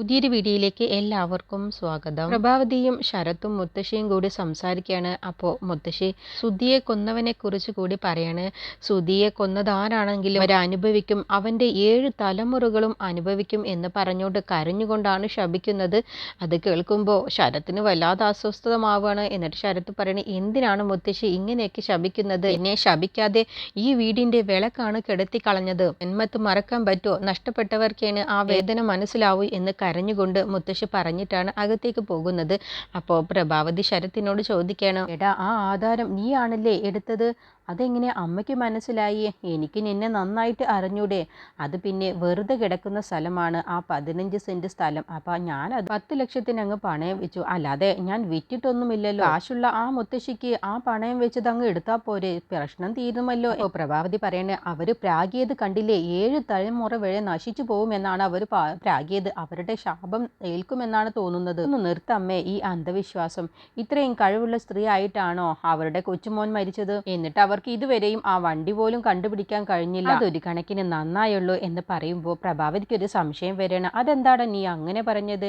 പുതിയൊരു വീഡിയോയിലേക്ക് എല്ലാവർക്കും സ്വാഗതം. പ്രഭാവതിയും ശരത്തും മുത്തശ്ശിയും കൂടി സംസാരിക്കുകയാണ്. അപ്പോൾ മുത്തശ്ശി സുധിയെ കൊന്നവനെ കുറിച്ച് കൂടി പറയാണ്. സുധിയെ കൊന്നത് ആരാണെങ്കിലും അവരനുഭവിക്കും അവന്റെ ഏഴ് തലമുറകളും അനുഭവിക്കും എന്ന് പറഞ്ഞുകൊണ്ട് കരഞ്ഞുകൊണ്ടാണ് ശപിക്കുന്നത്. അത് കേൾക്കുമ്പോൾ ശരത്തിന് വല്ലാതെ അസ്വസ്ഥതമാവുകയാണ്. എന്നിട്ട് ശരത്ത് പറയണേ എന്തിനാണ് മുത്തശ്ശി ഇങ്ങനെയൊക്കെ ശപിക്കുന്നത്? എന്നെ ശപിക്കാതെ ഈ വീടിന്റെ വിളക്കാണ് കെടുത്തിക്കളഞ്ഞത്. എന്മത്ത് മറക്കാൻ പറ്റുമോ? നഷ്ടപ്പെട്ടവർക്കാണ് ആ വേദന മനസ്സിലാവൂ എന്ന് കരഞ്ഞുകൊണ്ട് മുത്തശ്ശി പറഞ്ഞിട്ടാണ് അകത്തേക്ക് പോകുന്നത്. അപ്പോൾ പ്രഭാവതി ശരത്തിനോട് ചോദിക്കണം എടാ ആ ആധാരം നീയാണല്ലേ എടുത്തത്? അതെങ്ങനെ അമ്മയ്ക്ക് മനസ്സിലായി? എനിക്ക് നിന്നെ നന്നായിട്ട് അറിഞ്ഞൂടെ. അത് പിന്നെ വെറുതെ കിടക്കുന്ന സ്ഥലമാണ്. ആ പതിനഞ്ച് സെന്റ് സ്ഥലം. അപ്പോൾ ഞാൻ അത് പത്ത് ലക്ഷത്തിന് അങ്ങ് പണയം വെച്ചു. അല്ലാതെ ഞാൻ വിറ്റിട്ടൊന്നുമില്ലല്ലോ. ആശുള്ള ആ മുത്തശ്ശിക്ക് ആ പണയം വെച്ചത് അങ്ങ് എടുത്താൽ പോരെ. പ്രശ്നം തീരുമല്ലോ. ഓ പ്രഭാവതി പറയണേ അവർ പ്രാഗിയത് കണ്ടില്ലേ? ഏഴ് തലമുറ വരെ നശിച്ചു പോകുമെന്നാണ് അവർ പ്രാഗിയത്. അവരുടെ ശാപം ഏൽക്കുമെന്നാണ് തോന്നുന്നത്. ഒന്ന് നിർത്തമ്മേ ഈ അന്ധവിശ്വാസം. ഇത്രയും കഴിവുള്ള സ്ത്രീ ആയിട്ടാണോ അവരുടെ കൊച്ചുമോൻ മരിച്ചത്? എന്നിട്ട് അവർക്ക് ഇതുവരെയും ആ വണ്ടി പോലും കണ്ടുപിടിക്കാൻ കഴിഞ്ഞില്ല. അതൊരു കണക്കിന് നന്നായുള്ളൂ എന്ന് പറയുമ്പോൾ പ്രഭാവതിക്ക് ഒരു സംശയം വരണം അതെന്താണ് നീ അങ്ങനെ പറഞ്ഞത്?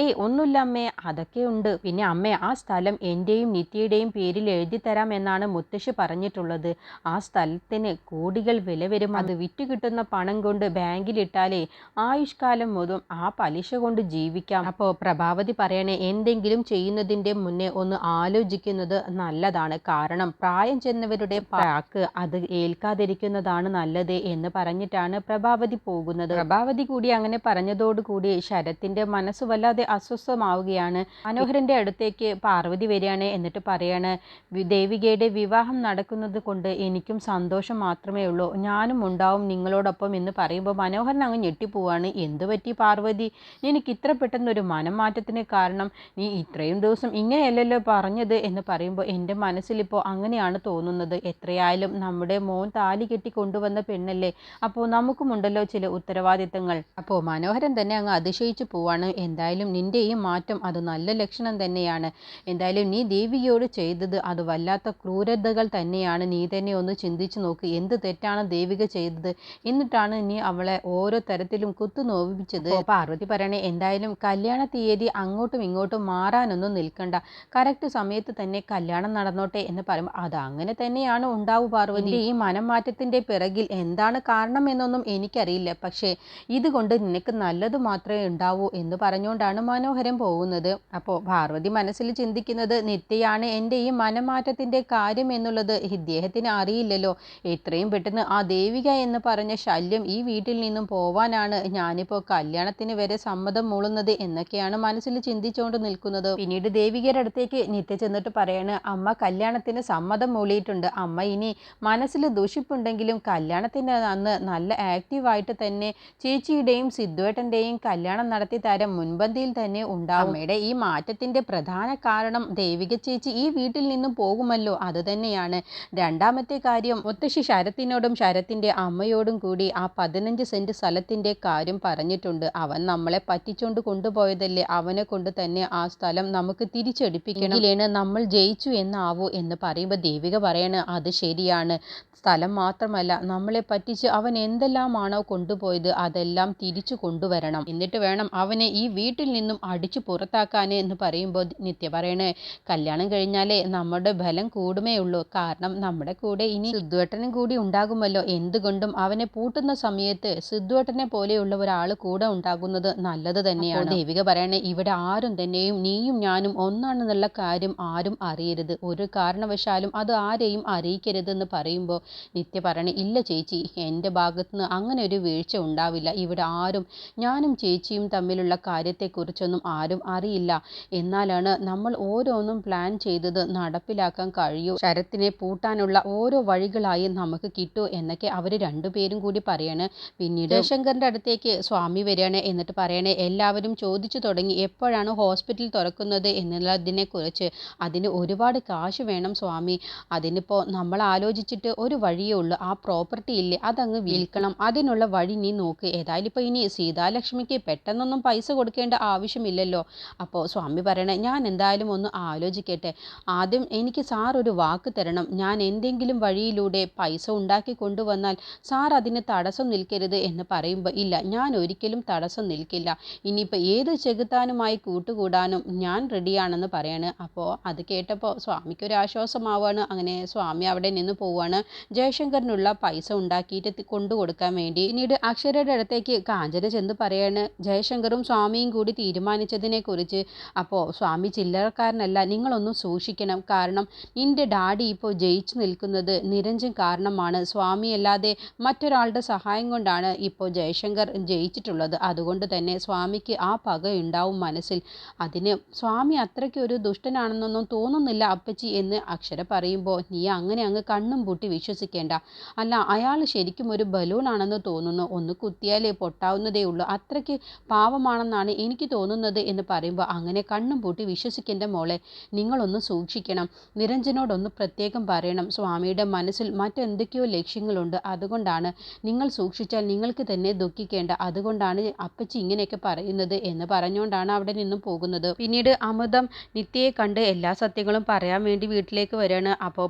ഏയ് ഒന്നുമില്ല അമ്മേ. അതൊക്കെ ഉണ്ട്. പിന്നെ അമ്മ ആ സ്ഥലം എന്റെയും നിത്യയുടെയും പേരിൽ എഴുതി തരാം എന്നാണ് മുത്തശ്ശി പറഞ്ഞിട്ടുള്ളത്. ആ സ്ഥലത്തിന് കോടികൾ വില വരും. അത് വിറ്റ് കിട്ടുന്ന പണം കൊണ്ട് ബാങ്കിലിട്ടാലേ ആയുഷ്കാലം മുതൽ ആ പലിശ കൊണ്ട് ജീവിക്കാം. അപ്പോൾ പ്രഭാവതി പറയണേ എന്തെങ്കിലും ചെയ്യുന്നതിന്റെ മുന്നേ ഒന്ന് ആലോചിക്കുന്നത് നല്ലതാണ്. കാരണം പ്രായം ചെന്നവരുടെ പ്രാക്ക് അത് ഏൽക്കാതിരിക്കുന്നതാണ് നല്ലത് എന്ന് പറഞ്ഞിട്ടാണ് പ്രഭാവതി പോകുന്നത്. പ്രഭാവതി കൂടി അങ്ങനെ പറഞ്ഞതോടുകൂടി ശരത്തിന്റെ മനസ്സ് വല്ലാതെ അസ്വസ്ഥമാവുകയാണ്. മനോഹരന്റെ അടുത്തേക്ക് പാർവതി വരികയാണ്. എന്നിട്ട് പറയാണ് "വി- ദേവികയുടെ വിവാഹം നടക്കുന്നത് കൊണ്ട് എനിക്കും സന്തോഷം മാത്രമേ ഉള്ളൂ. ഞാനും ഉണ്ടാവും നിങ്ങളോടൊപ്പം എന്ന് പറയുമ്പോൾ മനോഹരൻ അങ്ങ് ഞെട്ടിപ്പോവാണ്. എന്തു പറ്റി പാർവതി? എനിക്ക് ഇത്ര പെട്ടെന്നൊരു മനം മാറ്റത്തിന് കാരണം നീ ഇത്രയും ദിവസം ഇങ്ങനെയല്ലല്ലോ പറഞ്ഞത് എന്ന് പറയുമ്പോൾ എന്റെ മനസ്സിലിപ്പോൾ അങ്ങനെയാണ് തോന്നുന്നത് എത്രയായാലും നമ്മുടെ മോൻ താലി കെട്ടി കൊണ്ടുവന്ന പെണ്ണല്ലേ? അപ്പോൾ നമുക്കുമുണ്ടല്ലോ ചില ഉത്തരവാദിത്തങ്ങൾ. അപ്പോൾ മനോഹരൻ തന്നെ അങ്ങ് അതിശയിച്ചു പോവാണ്. എന്തായാലും നിന്റെ ഈ മാറ്റം അത് നല്ല ലക്ഷണം തന്നെയാണ്. എന്തായാലും നീ ദേവികയോട് ചെയ്തത് അത് വല്ലാത്ത ക്രൂരതകൾ തന്നെയാണ്. നീ തന്നെ ഒന്ന് ചിന്തിച്ചു നോക്ക് എന്ത് തെറ്റാണ് ദേവിക ചെയ്തത്. എന്നിട്ടാണ് നീ അവളെ ഓരോ തരത്തിലും കുത്തു നോവിപ്പിച്ചത്. പാർവതി പറയണേ എന്തായാലും കല്യാണ തീയതി അങ്ങോട്ടും ഇങ്ങോട്ടും മാറാനൊന്നും നിൽക്കണ്ട. കറക്റ്റ് സമയത്ത് തന്നെ കല്യാണം നടന്നോട്ടെ എന്ന് പറയുമ്പോൾ അത് അങ്ങനെ തന്നെയാണ് ഉണ്ടാവു പാർവതി? ഈ മനം മാറ്റത്തിന്റെ പിറകിൽ എന്താണ് കാരണം എന്നൊന്നും എനിക്കറിയില്ല. പക്ഷേ ഇതുകൊണ്ട് നിനക്ക് നല്ലത് മാത്രമേ ഉണ്ടാവൂ എന്ന് പറഞ്ഞുകൊണ്ടാണ് മനോഹരം പോകുന്നത്. അപ്പോൾ പാർവതി മനസ്സിൽ ചിന്തിക്കുന്നത് നിത്യയാണ് എന്റെ ഈ മനമാറ്റത്തിന്റെ കാര്യം എന്നുള്ളത് ഇദ്ദേഹത്തിന് അറിയില്ലല്ലോ. എത്രയും പെട്ടെന്ന് ആ ദേവിക എന്ന് പറഞ്ഞ ശല്യം ഈ വീട്ടിൽ നിന്നും പോവാനാണ് ഞാനിപ്പോൾ കല്യാണത്തിന് വരെ സമ്മതം മൂളുന്നത് എന്നൊക്കെയാണ് മനസ്സിൽ ചിന്തിച്ചുകൊണ്ട് നിൽക്കുന്നത്. പിന്നീട് ദേവികയുടെ അടുത്തേക്ക് നിത്യ ചെന്നിട്ട് പറയാണ് അമ്മ കല്യാണത്തിന് സമ്മതം മൂളിയിട്ടുണ്ട്. ഇനി മനസ്സിൽ ദുഷിപ്പുണ്ടെങ്കിലും കല്യാണത്തിന് അന്ന് നല്ല ആക്റ്റീവായിട്ട് തന്നെ ചേച്ചിയുടെയും സിദ്ധുവേട്ടന്റെയും കല്യാണം നടത്തി തരം മുൻപന്തിയിൽ തന്നെ ഉണ്ടാവും. അമ്മയുടെ ഈ മാറ്റത്തിന്റെ പ്രധാന കാരണം ദേവിക ചേച്ചി ഈ വീട്ടിൽ നിന്നും പോകുമല്ലോ. അത് തന്നെയാണ്. രണ്ടാമത്തെ കാര്യം മുത്തശ്ശി ശരത്തിനോടും ശരത്തിന്റെ അമ്മയോടും കൂടി ആ പതിനഞ്ച് സെന്റ് സ്ഥലത്തിന്റെ കാര്യം പറഞ്ഞിട്ടുണ്ട്. അവൻ നമ്മളെ പറ്റിച്ചുകൊണ്ട് കൊണ്ടുപോയതല്ലേ? അവനെ കൊണ്ട് തന്നെ ആ സ്ഥലം നമുക്ക് തിരിച്ചെടുപ്പിക്കണം. നമ്മൾ ജയിച്ചു എന്നാവോ എന്ന് പറയുമ്പോൾ ദേവിക പറയണ് അത് ശരിയാണ്. സ്ഥലം മാത്രമല്ല നമ്മളെ പറ്റിച്ച് അവൻ എന്തെല്ലാമാണോ കൊണ്ടുപോയത് അതെല്ലാം തിരിച്ചു കൊണ്ടുവരണം. എന്നിട്ട് വേണം അവനെ ഈ വീട്ടിൽ നിന്നും അടിച്ചു പുറത്താക്കാൻ എന്ന് പറയുമ്പോൾ നിത്യ പറയണേ കല്യാണം കഴിഞ്ഞാലേ നമ്മുടെ ബലം കൂടുമേ ഉള്ളൂ. കാരണം നമ്മുടെ കൂടെ ഇനി സിദ്ധുവേട്ടനും കൂടി ഉണ്ടാകുമല്ലോ. എന്തുകൊണ്ടും അവനെ പൂട്ടുന്ന സമയത്ത് സിദ്ധുവേട്ടനെ പോലെയുള്ള ഒരാൾ കൂടെ ഉണ്ടാകുന്നത് നല്ലത് തന്നെയാണ്. ദേവിക പറയണേ ഇവിടെ ആരും തന്നെയും നീയും ഞാനും ഒന്നാണെന്നുള്ള കാര്യം ആരും അറിയരുത്. ഒരു കാരണവശാലും അത് ആരെയും അറിയിക്കരുതെന്ന് പറയുമ്പോൾ നിത്യ പറയണേ ഇല്ല ചേച്ചി എന്റെ ഭാഗത്തുനിന്ന് അങ്ങനെ ഒരു വീഴ്ച ഉണ്ടാവില്ല. ഇവിടെ ആരും ഞാനും ചേച്ചിയും തമ്മിലുള്ള കാര്യത്തെക്കുറിച്ചൊന്നും ആരും അറിയില്ല. എന്നാലാണ് നമ്മൾ ഓരോന്നും പ്ലാൻ ചെയ്തത് നടപ്പിലാക്കാൻ കഴിയൂ. ശരത്തിനെ പൂട്ടാനുള്ള ഓരോ വഴികളായി നമുക്ക് കിട്ടൂ എന്നൊക്കെ അവർ രണ്ടുപേരും കൂടി പറയാണ്. പിന്നീട് ശങ്കറിന്റെ അടുത്തേക്ക് സ്വാമി വരികയാണ്. എന്നിട്ട് പറയണേ എല്ലാവരും ചോദിച്ചു തുടങ്ങി എപ്പോഴാണ് ഹോസ്പിറ്റൽ തുറക്കുന്നത് എന്നുള്ളതിനെക്കുറിച്ച് അതിന് ഒരുപാട് കാശ് വേണം സ്വാമി. അതിനിപ്പോൾ നമ്മൾ ആലോചിച്ചിട്ട് ഒരു വഴിയേ ഉള്ളൂ. ആ പ്രോപ്പർട്ടി ഇല്ലേ അതങ്ങ് വിൽക്കണം. അതിനുള്ള വഴി നീ നോക്ക്. ഏതായാലും ഇപ്പോൾ ഇനി സീതാലക്ഷ്മിക്ക് പെട്ടെന്നൊന്നും പൈസ കൊടുക്കേണ്ട ആവശ്യമില്ലല്ലോ. അപ്പോൾ സ്വാമി പറയണേ ഞാൻ എന്തായാലും ഒന്ന് ആലോചിക്കട്ടെ. ആദ്യം എനിക്ക് സാർ ഒരു വാക്ക് തരണം. ഞാൻ എന്തെങ്കിലും വഴിയിലൂടെ പൈസ ഉണ്ടാക്കി കൊണ്ടുവന്നാൽ സാർ അതിന് തടസ്സം നിൽക്കരുത് എന്ന് പറയുമ്പോൾ ഇല്ല ഞാൻ ഒരിക്കലും തടസ്സം നിൽക്കില്ല. ഇനിയിപ്പോൾ ഏത് ചെകുത്താനുമായി കൂട്ടുകൂടാനും ഞാൻ റെഡിയാണെന്ന് പറയാണ്. അപ്പോൾ അത് കേട്ടപ്പോൾ സ്വാമിക്ക് ഒരു ആശ്വാസമാവാണ് അങ്ങനെ സ്വാമി അവിടെ നിന്ന് പോവുകയാണ് ജയശങ്കറിനുള്ള പൈസ ഉണ്ടാക്കിയിട്ട് കൊണ്ടുകൊടുക്കാൻ കൊണ്ടു കൊടുക്കാൻ വേണ്ടി. പിന്നീട് അക്ഷരയുടെ അടുത്തേക്ക് കാഞ്ചന ചെന്ന് പറയാണ് ജയശങ്കറും സ്വാമിയും കൂടി തീരുമാനിച്ചതിനെ കുറിച്ച് അപ്പോൾ സ്വാമി ചില്ലറക്കാരനല്ല നിങ്ങളൊന്നും സൂക്ഷിക്കണം. കാരണം നിന്റെ ഡാഡി ഇപ്പോൾ ജയിച്ചു നിൽക്കുന്നത് നിരഞ്ജൻ കാരണമാണ്. സ്വാമിയല്ലാതെ മറ്റൊരാളുടെ സഹായം കൊണ്ടാണ് ഇപ്പോൾ ജയശങ്കർ ജയിച്ചിട്ടുള്ളത്. അതുകൊണ്ട് തന്നെ സ്വാമിക്ക് ആ പക ഉണ്ടാവും മനസ്സിൽ. അതിന് സ്വാമി അത്രയ്ക്ക് ഒരു ദുഷ്ടനാണെന്നൊന്നും തോന്നുന്നില്ല അപ്പച്ചി എന്ന് അക്ഷര പറയുമ്പോൾ നീ അങ്ങനെ അങ്ങ് കണ്ണും പൂട്ടി വിശ്വസിക്കേണ്ട. അല്ല അയാൾ ശരിക്കും ഒരു ബലൂണാണെന്ന് തോന്നുന്നു. ഒന്ന് കുത്തിയാലേ പൊട്ടാവുന്നതേ ഉള്ളൂ. അത്രയ്ക്ക് പാവമാണെന്നാണ് എനിക്ക് തോന്നുന്നത് എന്ന് പറയുമ്പോൾ അങ്ങനെ കണ്ണും പൂട്ടി വിശ്വസിക്കേണ്ട മോളെ നിങ്ങളൊന്ന് സൂക്ഷിക്കണം. നിരഞ്ജനോടൊന്ന് പ്രത്യേകം പറയണം. സ്വാമിയുടെ മനസ്സിൽ മറ്റെന്തൊക്കെയോ ലക്ഷ്യങ്ങളുണ്ട്. അതുകൊണ്ടാണ് നിങ്ങൾ സൂക്ഷിച്ചാൽ നിങ്ങൾക്ക് തന്നെ ദുഃഖിക്കേണ്ട. അതുകൊണ്ടാണ് അപ്പച്ചി ഇങ്ങനെയൊക്കെ പറയുന്നത് എന്ന് പറഞ്ഞുകൊണ്ടാണ് അവിടെ നിന്നും പോകുന്നത്. പിന്നീട് അമൃതം നിത്യയെ കണ്ട് എല്ലാ സത്യങ്ങളും പറയാൻ വേണ്ടി വീട്ടിലേക്ക് വരികയാണ്. അപ്പോൾ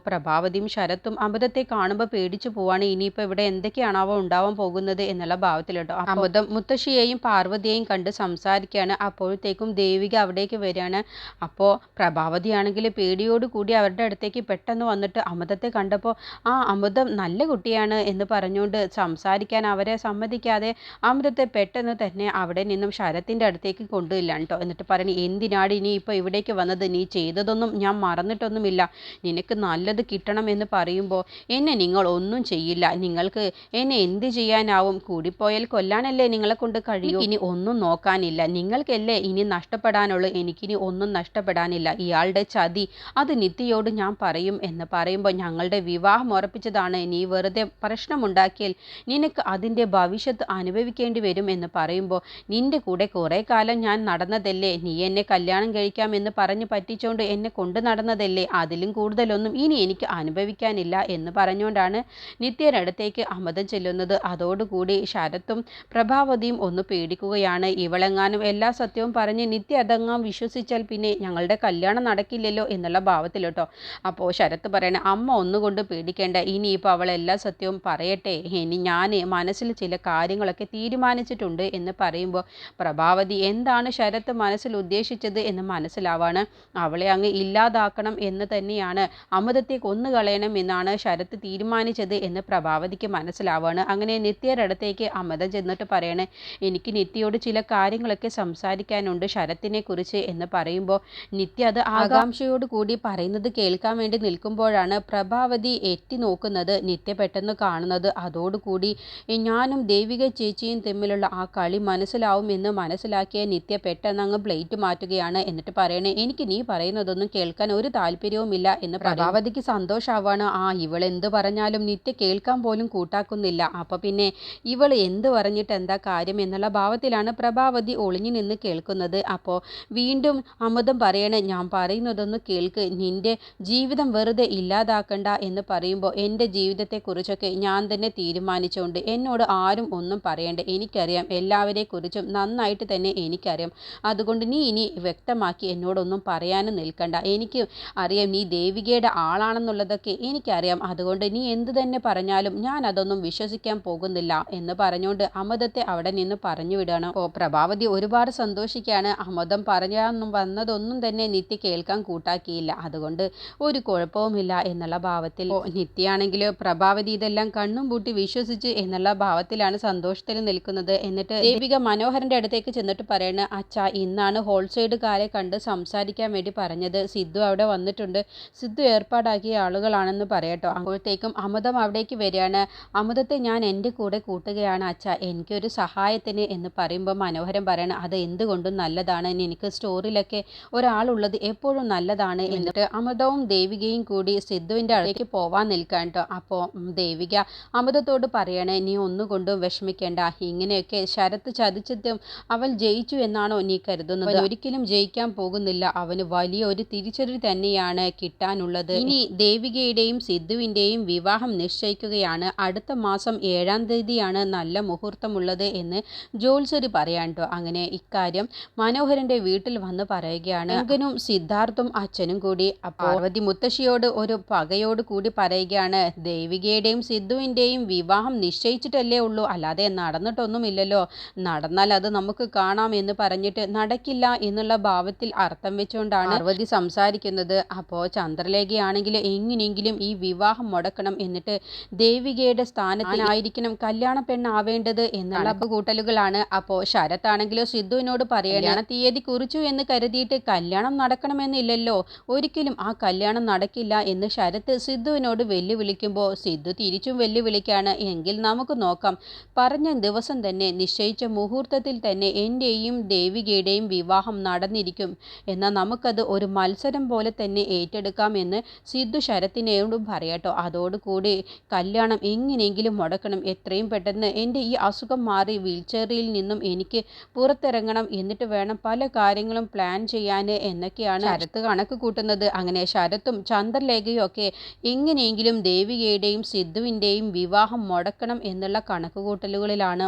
പ്രഭാവതിയും ശരത്തും അമൃതത്തെ കാണുമ്പോൾ പേടിച്ചു പോവാണ്. ഇനിയിപ്പോൾ ഇവിടെ എന്തൊക്കെയാണാവോ ഉണ്ടാവാൻ പോകുന്നത് എന്നുള്ള ഭാവത്തിലോട്ടോ അമൃതം മുത്തശ്ശിയെയും പാർവതിയെയും കണ്ട് സംസാരിക്കുകയാണ് അപ്പോഴത്തേക്കും ദേവിക അവിടേക്ക് വരികയാണ്. അപ്പോൾ പ്രഭാവതിയാണെങ്കിൽ പേടിയോട് കൂടി അവരുടെ അടുത്തേക്ക് പെട്ടെന്ന് വന്നിട്ട് അമൃതത്തെ കണ്ടപ്പോൾ ആ അമൃതം നല്ല കുട്ടിയാണ് എന്ന് പറഞ്ഞുകൊണ്ട് സംസാരിക്കാൻ അവരെ സമ്മതിക്കാതെ അമൃതത്തെ പെട്ടെന്ന് തന്നെ അവിടെ നിന്നും ശരത്തിന്റെ അടുത്തേക്ക് കൊണ്ടുവില്ല കേട്ടോ എന്നിട്ട് പറഞ്ഞു എന്തിനാണ് ഇനി ഇപ്പോൾ ഇവിടേക്ക് വന്നത്? നീ ചെയ്തതൊന്നും ഞാൻ മറന്നിട്ടൊന്നുമില്ല. നിനക്ക് നല്ലത് കിട്ടണം എന്ന് പറയുമ്പോൾ എന്നെ നിങ്ങൾ ഒന്നും ചെയ്യില്ല. നിങ്ങൾക്ക് എന്നെ എന്ത് ചെയ്യാനാവും? കൂടിപ്പോയാൽ കൊല്ലാനല്ലേ നിങ്ങളെ കൊണ്ട് കഴിയും? ഇനി ഒന്നും നോക്കാനില്ല. നിങ്ങൾക്കല്ലേ ഇനി നഷ്ടപ്പെടാനുള്ളൂ? എനിക്കിനി ഒന്നും നഷ്ടപ്പെടാനില്ല. ഇയാളുടെ ചതി അത് നിത്യയോട് ഞാൻ പറയും എന്ന് പറയുമ്പോൾ ഞങ്ങളുടെ വിവാഹം ഉറപ്പിച്ചതാണ്. നീ വെറുതെ പ്രശ്നമുണ്ടാക്കിയാൽ നിനക്ക് അതിന്റെ ഭവിഷ്യത്ത് അനുഭവിക്കേണ്ടി വരും എന്ന് പറയുമ്പോൾ നിന്റെ കൂടെ കുറേ കാലം ഞാൻ നടന്നതല്ലേ? നീ എന്നെ കല്യാണം കഴിക്കാമെന്ന് പറഞ്ഞ് പറ്റിച്ചുകൊണ്ട് എന്നെ കൊണ്ട് നടന്നതല്ലേ? അതിലും കൂടുതലൊന്നും ഇനി എനിക്ക് അനുഭവിക്കാനില്ല എന്ന് പറഞ്ഞുകൊണ്ടാണ് നിത്യനടുത്തേക്ക് അമൃതം ചെല്ലുന്നത്. അതോടുകൂടി ശരത്തും പ്രഭാവതിയും ഒന്ന് പേടിക്കുകയാണ്. ഇവളെങ്ങാനും എല്ലാ സത്യവും പറഞ്ഞ് നിത്യ അതങ്ങാം വിശ്വസിച്ചാൽ പിന്നെ ഞങ്ങളുടെ കല്യാണം നടക്കില്ലല്ലോ എന്നുള്ള ഭാവത്തിൽ കേട്ടോ. അപ്പോൾ ശരത്ത് പറയണ അമ്മ ഒന്നുകൊണ്ട് പേടിക്കേണ്ട. ഇനിയിപ്പോൾ അവൾ എല്ലാ സത്യവും പറയട്ടെ. ഇനി ഞാൻ മനസ്സിൽ ചില കാര്യങ്ങളൊക്കെ തീരുമാനിച്ചിട്ടുണ്ട് എന്ന് പറയുമ്പോൾ പ്രഭാവതി എന്താണ് ശരത്ത് മനസ്സിൽ ഉദ്ദേശിച്ചത്? എന്ന് മനസ്സിലാവാണ്. അവളെ അങ്ങ് ഇല്ലാതാക്കണം എന്ന് തന്നെയാണ് അമൃതത്തെ കൊന്നുകളയണം എന്നാണ് ശരത് തീരുമാനിച്ചത് എന്ന് പ്രഭാവതിക്ക് മനസ്സിലാവാണ്. അങ്ങനെ നിത്യയുടെ അടുത്തേക്ക് അമൃത ചെന്നിട്ട് പറയണേ എനിക്ക് നിത്യയോട് ചില കാര്യങ്ങളൊക്കെ സംസാരിക്കാനുണ്ട് ശരത്തിനെ കുറിച്ച് എന്ന് പറയുമ്പോൾ നിത്യ അത് ആകാംക്ഷയോട് കൂടി പറയുന്നത് കേൾക്കാൻ വേണ്ടി നിൽക്കുമ്പോഴാണ് പ്രഭാവതി എത്തി നോക്കുന്നത് നിത്യ പെട്ടെന്ന് കാണുന്നത്. അതോടുകൂടി "ഏ, ഞാനും ദൈവിക ചേച്ചിയും തമ്മിലുള്ള ആ കളി മനസ്സിലാവും എന്ന് മനസ്സിലാക്കിയ നിത്യ പെട്ടെന്ന് അങ്ങ് പ്ലേറ്റ് മാറ്റുകയാണ്. എന്നിട്ട് പറയണേ എനിക്ക് നീ പറയുന്നതൊന്നും കേൾക്കാൻ ഒരു താല്പര്യവുമില്ല എന്ന് പ്രഭാവതിക്ക് സന്തോഷാവാണ് ആ ഇവൾ എന്ത് പറഞ്ഞാലും നിത്യ കേൾക്കാൻ പോലും കൂട്ടാക്കുന്നില്ല. അപ്പോൾ പിന്നെ ഇവൾ എന്ത് പറഞ്ഞിട്ട് എന്താ കാര്യം എന്നുള്ള ഭാവത്തിലാണ് പ്രഭാവതി ഒളിഞ്ഞു നിന്ന് കേൾക്കുന്നത്. അപ്പോൾ വീണ്ടും അമൃതം പറയണേ ഞാൻ പറയുന്നതൊന്ന് കേൾക്ക്. നിന്റെ ജീവിതം വെറുതെ ഇല്ലാതാക്കണ്ട എന്ന് പറയുമ്പോൾ എന്റെ ജീവിതത്തെക്കുറിച്ചൊക്കെ ഞാൻ തന്നെ തീരുമാനിച്ചുകൊണ്ട് എന്നോട് ആരും ഒന്നും പറയണ്ട. എനിക്കറിയാം എല്ലാവരെക്കുറിച്ചും നന്നായിട്ട് തന്നെ എനിക്കറിയാം. അതുകൊണ്ട് നീ ഇനി വ്യക്തമാക്കി എന്നോടൊന്നും പറയാനും നിൽക്കണ്ട. എനിക്ക് അറിയാം നീ ദേവികയുടെ ആളാണെന്നുള്ളതൊക്കെ എനിക്കറിയാം. അതുകൊണ്ട് നീ എന്ത് തന്നെ പറഞ്ഞാലും ഞാൻ അതൊന്നും വിശ്വസിക്കാൻ പോകുന്നില്ല എന്ന് പറഞ്ഞുകൊണ്ട് അമൃതത്തെ അവിടെ നിന്ന് പറഞ്ഞു വിടുകയാണ് ഓ പ്രഭാവതി ഒരുപാട് സന്തോഷിക്കുകയാണ്. അമൃതം പറഞ്ഞാന്നും വന്നതൊന്നും തന്നെ നിത്യ കേൾക്കാൻ കൂട്ടാക്കിയില്ല. അതുകൊണ്ട് ഒരു കുഴപ്പവുമില്ല എന്നുള്ള ഭാവത്തിൽ. നിത്യയാണെങ്കിൽ പ്രഭാവതി ഇതെല്ലാം കണ്ണും പൂട്ടി വിശ്വസിച്ച് എന്നുള്ള ഭാവത്തിലാണ് സന്തോഷത്തിൽ നിൽക്കുന്നത്. എന്നിട്ട് ദേവിക മനോഹരന്റെ അടുത്തേക്ക് ചെന്നിട്ട് പറയണ അച്ഛാ ഇന്നാണ് ഹോൾസൈഡുകാരെ കണ്ട് സംസാരിക്കാൻ വേണ്ടി പറഞ്ഞത്. സിദ്ധു അവിടെ വന്നിട്ടുണ്ട്. സിദ്ധു ഏർപ്പാടാക്കിയ ആളുകളാണെന്ന് പറയട്ടോ. അപ്പോഴത്തേക്കും അമൃതം അവിടേക്ക് വരികയാണ്. അമൃതത്തെ ഞാൻ എന്റെ കൂടെ കൂട്ടുകയാണ് അച്ഛ. എനിക്കൊരു സഹായത്തിന് എന്ന് പറയുമ്പോൾ മനോഹരൻ പറയണം അത് എന്തുകൊണ്ടും നല്ലതാണ്. എനിക്ക് സ്റ്റോറിലൊക്കെ ഒരാളുള്ളത് എപ്പോഴും നല്ലതാണ് എന്നിട്ട് അമൃതവും ദേവികയും കൂടി സിദ്ധുവിന്റെ അടുത്തേക്ക് പോവാൻ നിൽക്കാൻ കേട്ടോ. അപ്പോൾ ദേവിക അമൃതത്തോട് പറയണേ നീ ഒന്നുകൊണ്ടും വിഷമിക്കേണ്ട. ഇങ്ങനെയൊക്കെ ശരത്ത് ചതിച്ചതും അവൻ ജയിച്ചു എന്നാണോ നീ കരുതുന്നത്? ഒരിക്കലും ജയിക്കാൻ പോകുന്നില്ല. അവന് വലിയ ഒരു തിരിച്ചടി തന്നെയാണ് കിട്ടാനുള്ളത്. ഇനി ദേവിക ദേവികയുടെയും സിദ്ധുവിന്റെയും വിവാഹം നിശ്ചയിക്കുകയാണ്. അടുത്ത മാസം ഏഴാം തീയതിയാണ് നല്ല മുഹൂർത്തമുള്ളത് എന്ന് ജോത്സര് പറയാൻ കേട്ടോ അങ്ങനെ ഇക്കാര്യം മനോഹരന്റെ വീട്ടിൽ വന്ന് പറയുകയാണ്. അങ്കനും സിദ്ധാർത്ഥും അച്ഛനും കൂടി പാർവതി മുത്തശ്ശിയോട് ഒരു പകയോട് കൂടി പറയുകയാണ്. ദേവികയുടെയും സിദ്ധുവിന്റെയും വിവാഹം നിശ്ചയിച്ചിട്ടല്ലേ ഉള്ളൂ. അല്ലാതെ നടന്നിട്ടൊന്നുമില്ലല്ലോ. നടന്നാൽ അത് നമുക്ക് കാണാം എന്ന് പറഞ്ഞിട്ട് നടക്കില്ല എന്നുള്ള ഭാവത്തിൽ അർത്ഥം വെച്ചുകൊണ്ടാണ് പാർവതി സംസാരിക്കുന്നത്. അപ്പോൾ ചന്ദ്രലേഖയാണെങ്കിൽ എങ്ങനെയെങ്കിലും ഈ വിവാഹം മുടക്കണം എന്നിട്ട് ദേവികയുടെ സ്ഥാനത്തിനായിരിക്കണം കല്യാണ പെണ്ണാവേണ്ടത് എന്നുള്ള കൂട്ടലുകളാണ്. അപ്പോൾ ശരത്താണെങ്കിലോ സിദ്ധുവിനോട് പറയണം തീയതി കുറിച്ചു എന്ന് കരുതിയിട്ട് കല്യാണം നടക്കണമെന്നില്ലല്ലോ. ഒരിക്കലും ആ കല്യാണം നടക്കില്ല എന്ന് ശരത്ത് സിദ്ധുവിനോട് വെല്ലുവിളിക്കുമ്പോൾ സിദ്ധു തിരിച്ചും വെല്ലുവിളിക്കാണ്. എങ്കിൽ നമുക്ക് നോക്കാം. പറഞ്ഞ ദിവസം തന്നെ നിശ്ചയിച്ച മുഹൂർത്തത്തിൽ തന്നെ എന്റെയും ദേവികയുടെയും വിവാഹം നടന്നിരിക്കും. എന്നാൽ നമുക്കത് ഒരു മത്സരം പോലെ തന്നെ ഏറ്റെടുക്കാം എന്ന് സിദ്ധു ശരത്തിനോടും പറയാട്ടോ അതോടുകൂടി കല്യാണം എങ്ങനെയെങ്കിലും മുടക്കണം. എത്രയും പെട്ടെന്ന് എന്റെ ഈ അസുഖം മാറി വീൽചെയറിൽ നിന്നും എനിക്ക് പുറത്തിറങ്ങണം എന്നിട്ട് വേണം പല കാര്യങ്ങളും പ്ലാൻ ചെയ്യാൻ എന്നൊക്കെയാണ് ശരത്ത് കണക്ക് കൂട്ടുന്നത്. അങ്ങനെ ശരത്തും ചന്ദ്രലേഖയും ഒക്കെ എങ്ങനെയെങ്കിലും ദേവികയുടെയും സിദ്ധുവിന്റെയും വിവാഹം മുടക്കണം എന്നുള്ള കണക്കുകൂട്ടലുകളിലാണ്